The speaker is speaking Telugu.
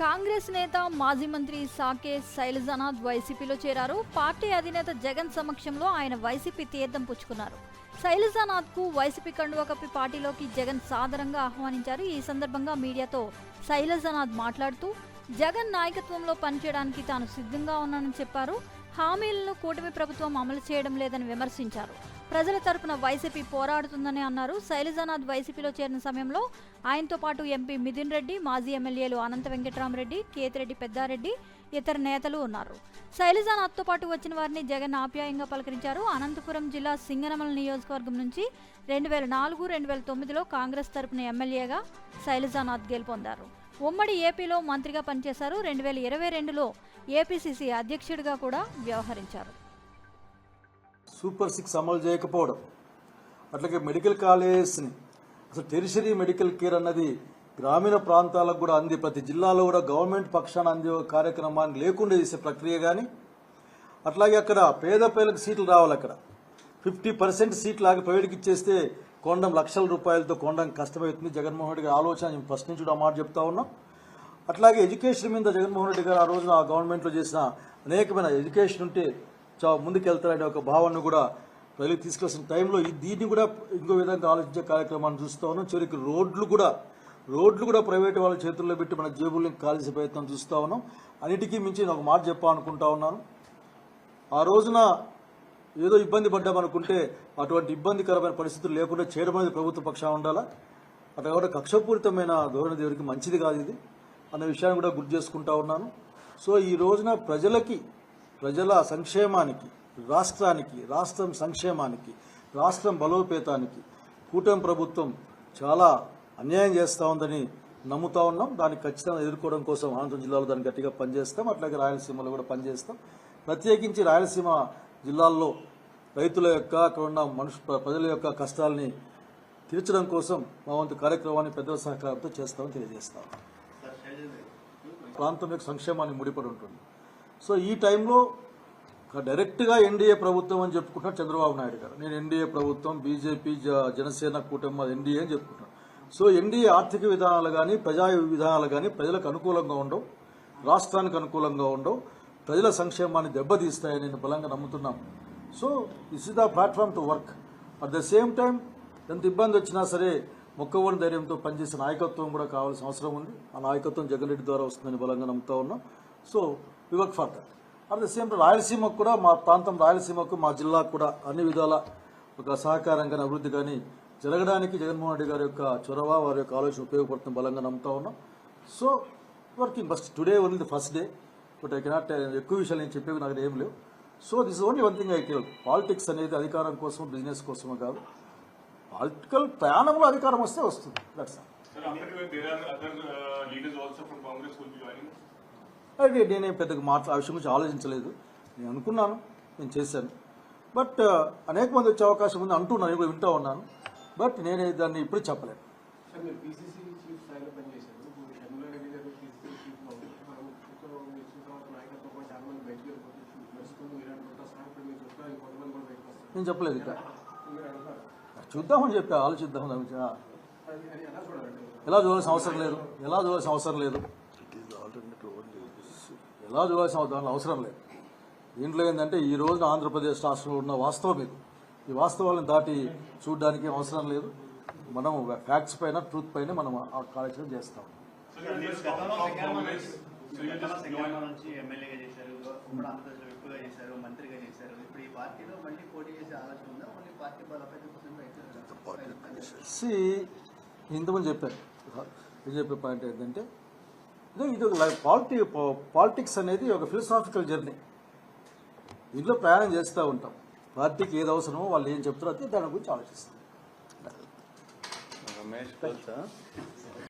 కాంగ్రెస్ నేత మాజీ మంత్రి సాకే శైలజనాథ్ వైసీపీలో చేరారు. పార్టీ అధినేత జగన్ సమక్షంలో ఆయన వైసీపీ తీర్థం పుచ్చుకున్నారు. శైలజానాథ్కు వైసీపీ కండువా కప్పి పార్టీలోకి జగన్ సాదరంగా ఆహ్వానించారు. ఈ సందర్భంగా మీడియాతో శైలజనాథ్ మాట్లాడుతూ జగన్ నాయకత్వంలో పనిచేయడానికి తాను సిద్ధంగా ఉన్నానని చెప్పారు. హామీలను కూటమి ప్రభుత్వం అమలు చేయడం లేదని విమర్శించారు. ప్రజల తరపున వైసీపీ పోరాడుతుందని అన్నారు. శైలజానాథ్ వైసీపీలో చేరిన సమయంలో ఆయనతో పాటు ఎంపీ మిథున్ రెడ్డి మాజీ ఎమ్మెల్యేలు అనంత వెంకటరామరెడ్డి కేతిరెడ్డి పెద్దారెడ్డి ఇతర నేతలు ఉన్నారు. శైలజానాథ్తో పాటు వచ్చిన వారిని జగన్ ఆప్యాయంగా పలకరించారు. అనంతపురం జిల్లా సింగనమల నియోజకవర్గం నుంచి రెండు వేల నాలుగు రెండు వేల తొమ్మిదిలో కాంగ్రెస్ తరపున ఎమ్మెల్యేగా శైలజానాథ్ గెలుపొందారు. ఉమ్మడి ఏపీలో మంత్రిగా పనిచేశారు. రెండు వేల ఇరవై రెండులో ఏపీసీసీ అధ్యక్షుడిగా కూడా వ్యవహరించారు. సూపర్ సిక్స్ అమలు చేయకపోవడం. అట్లాగే మెడికల్ కాలేజెస్ని అసలు టెరిషరీ మెడికల్ కేర్ అన్నది గ్రామీణ ప్రాంతాలకు కూడా అంది. ప్రతి జిల్లాలో కూడా గవర్నమెంట్ పక్షాన అందే కార్యక్రమాన్ని లేకుండా చేసే ప్రక్రియ కానీ అట్లాగే అక్కడ పేద పేదలకు సీట్లు రావాలి అక్కడ. ఫిఫ్టీ పర్సెంట్ సీట్లు ఆగి ప్రైవేట్కి ఇచ్చేస్తే కొండం లక్షల రూపాయలతో కొండం కష్టమవుతుంది. జగన్మోహన్ రెడ్డి గారి ఆలోచన నేను ఫస్ట్ నుంచి కూడా ఆ మాట చెప్తా ఉన్నాం. అట్లాగే ఎడ్యుకేషన్ మీద జగన్మోహన్ రెడ్డి గారు ఆ రోజున ఆ గవర్నమెంట్లో చేసిన అనేకమైన ఎడ్యుకేషన్ ఉంటే ముందుకెళ్తారనే ఒక భావనను కూడా ప్రజలకు తీసుకొస్తున్న టైంలో ఈ దీన్ని కూడా ఇంకో విధంగా ఆలోచించే కార్యక్రమాన్ని చూస్తూ ఉన్నాం. చివరికి రోడ్లు కూడా రోడ్లు కూడా ప్రైవేట్ వాళ్ళ చేతుల్లో పెట్టి మన జేబుల్ని కాల్చే ప్రయత్నం చూస్తూ ఉన్నాం. అన్నిటికీ మించి నేను ఒక మాట చెప్పాలనుకుంటా ఉన్నాను. ఆ రోజున ఏదో ఇబ్బంది పడ్డామనుకుంటే అటువంటి ఇబ్బందికరమైన పరిస్థితులు లేకుండా చేయడం అనేది ప్రభుత్వ పక్షాన ఉండాలా? అట్లా కూడా కక్షపూరితమైన ధోరణి దేవుడికి మంచిది కాదు ఇది అన్న విషయాన్ని కూడా గుర్తు చేసుకుంటా ఉన్నాను. సో ఈ రోజున ప్రజలకి ప్రజల సంక్షేమానికి రాష్ట్రానికి రాష్ట్రం సంక్షేమానికి రాష్ట్రం బలోపేతానికి కూటమి ప్రభుత్వం చాలా అన్యాయం చేస్తూ ఉందని నమ్ముతా ఉన్నాం. దాన్ని ఖచ్చితంగా ఎదుర్కోవడం కోసం అనంతరం జిల్లాలో దాన్ని గట్టిగా పనిచేస్తాం. అట్లాగే రాయలసీమలో కూడా పనిచేస్తాం. ప్రత్యేకించి రాయలసీమ జిల్లాల్లో రైతుల యొక్క అక్కడ ఉన్న మనుషు ప్రజల యొక్క కష్టాలని తీర్చడం కోసం మా వంతు కార్యక్రమాన్ని పెద్దల సహకారంతో చేస్తామని తెలియజేస్తాం ప్రాంతం యొక్క సంక్షేమాన్ని ముడిపడి ఉంటుంది. సో ఈ టైంలో డైరెక్ట్గా ఎన్డీఏ ప్రభుత్వం అని చెప్పుకుంటున్నారు చంద్రబాబు నాయుడు గారు. నేను ఎన్డీఏ ప్రభుత్వం బీజేపీ జ- జనసేన కూటమి ఎన్డీఏ అని చెప్పుకుంటున్నాను. సో ఎన్డీఏ ఆర్థిక విధానాలు కానీ ప్రజా విధానాలు కానీ ప్రజలకు అనుకూలంగా ఉండవు రాష్ట్రానికి అనుకూలంగా ఉండవు ప్రజల సంక్షేమాన్ని దెబ్బతీస్తాయని నేను బలంగా నమ్ముతున్నాం. So this is the platform to work at the same time ఎంత ఇబ్బంది వచ్చినా సరే మొక్కవని ధైర్యంతో పనిచేసే నాయకత్వం కూడా కావాల్సిన అవసరం ఉంది. ఆ నాయకత్వం జగన్ రెడ్డి ద్వారా వస్తుందని బలంగా నమ్ముతా ఉన్నాం. So we work for that at the same time రాయలసీమకు కూడా మా ప్రాంతం రాయలసీమకు మా జిల్లాకు కూడా అన్ని విధాల ఒక సహకారం కానీ అభివృద్ధి కానీ జరగడానికి జగన్మోహన్ రెడ్డి గారి యొక్క చొరవ వారి యొక్క ఆలోచన ఉపయోగపడుతుంది బలంగా నమ్ముతా ఉన్నాం. So working first today only the first day but I cannot ఎక్కువ విషయాలు నేను చెప్పేవి నాకు ఏం లేవు. So this only one thing I tell politics అనేది అధికారం కోసం బిజినెస్ కోసమో కాదు. పాలిటికల్ ప్రయాణంలో అధికారం వస్తే వస్తుంది. దట్స్ నేనేం పెద్దగా మాట ఆ విషయం గురించి ఆలోచించలేదు. నేను అనుకున్నాను నేను చేశాను. బట్ అనేక మంది వచ్చే అవకాశం ఉంది అంటున్నాను నేను కూడా వింటూ ఉన్నాను. బట్ నేను దాన్ని ఇప్పుడు చెప్పలేను నేను చెప్పలేదు ఇక మీరు అంటారు చూద్దామని చెప్పి ఆలోచిద్దాం ఎలా చూడాల్సిన అవసరం లేదు. ఎలా చూడాల్సిన అవసరం లేదు. ఎలా చూడాల్సిన దాని అవసరం లేదు. దీంట్లో ఏంటంటే ఈ రోజున ఆంధ్రప్రదేశ్ రాష్ట్రంలో ఉన్న వాస్తవం ఇది. ఈ వాస్తవాలను దాటి చూడడానికి అవసరం లేదు. మనం ఫ్యాక్ట్స్ పైన ట్రూత్ పైన మనం ఆ కార్యక్రమం చేస్తాం. ఇంతకుముందు చెప్పాను. ఇది చెప్పే పాయింట్ ఏంటంటే ఇది ఒక పాలిటి పాలిటిక్స్ అనేది ఒక ఫిలసాఫికల్ జర్నీ. ఇందులో ప్రయాణం చేస్తూ ఉంటాం. పార్టీకి ఏది అవసరమో వాళ్ళు ఏం చెప్తారో అది దాని గురించి ఆలోచిస్తాం. రమేష్